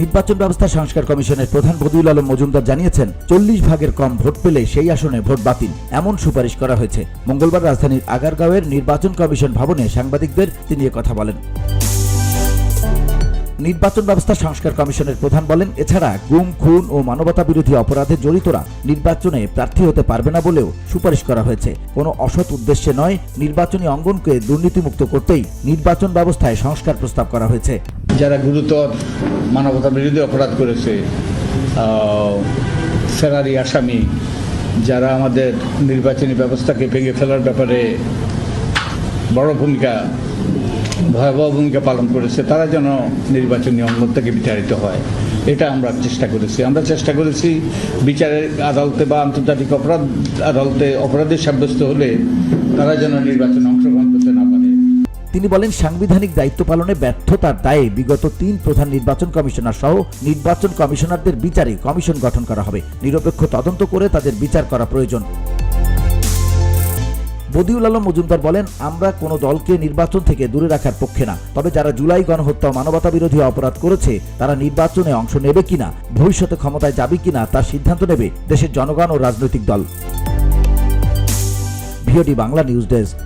নির্বাচন ব্যবস্থা সংস্কার কমিশনের প্রধান বদিউল আলম মজুমদার জানিয়েছেন, চল্লিশ ভাগের কম ভোট পেলে সেই আসনে ভোট বাতিল, এমন সুপারিশ করা হয়েছে। মঙ্গলবার রাজধানীর আগারগাঁওয়ের নির্বাচন কমিশন ভবনে সাংবাদিকদের তিনি কথা বলেন। নির্বাচন ব্যবস্থা সংস্কার কমিশনের প্রধান বলেন, এছাড়া গুম, খুন ও মানবতা বিরোধী অপরাধে জড়িতরা নির্বাচনে প্রার্থী হতে পারবে না বলেও সুপারিশ করা হয়েছে। কোনো অসৎ উদ্দেশ্যে নয়, নির্বাচনী অঙ্গনকে দুর্নীতিমুক্ত করতেই নির্বাচন ব্যবস্থায় সংস্কার প্রস্তাব করা হয়েছে। যারা গুরুতর মানবতা বিরোধী অপরাধ করেছে ফেরারি আসামি, যারা আমাদের নির্বাচনী ব্যবস্থাকে ভেঙে ফেলার ব্যাপারে বড় ভূমিকা, ভয়াবহ ভূমিকা পালন করেছে, তারা যেন নির্বাচনী অঙ্গন থেকে বিতাড়িত হয়, এটা আমরা চেষ্টা করেছি। আমরা চেষ্টা করেছি বিচারের আদালতে বা আন্তর্জাতিক অপরাধ আদালতে অপরাধী সাব্যস্ত হলে তারা যেন নির্বাচনে অংশগ্রহণ করতে না তিনি বলেন, সাংবিধানিক দায়িত্ব পালনে ব্যর্থতার দায়ে বিগত তিন প্রধান নির্বাচন কমিশনার সহ নির্বাচন কমিশনারদের বিচারে কমিশন গঠন করা হবে। নিরপেক্ষ তদন্ত করে তাদের বিচার করা প্রয়োজন। বদিউল আলম মজুমদার বলেন, আমরা কোনো দলকে নির্বাচন থেকে দূরে রাখার পক্ষে না। তবে যারা জুলাই গণহত্যা মানবতা বিরোধী অপরাধ করেছে, তারা নির্বাচনে অংশ নেবে কিনা, ভবিষ্যতে ক্ষমতায় যাবে কিনা তার সিদ্ধান্ত নেবে দেশের জনগণ ও রাজনৈতিক দল। VOD Bangla news desk.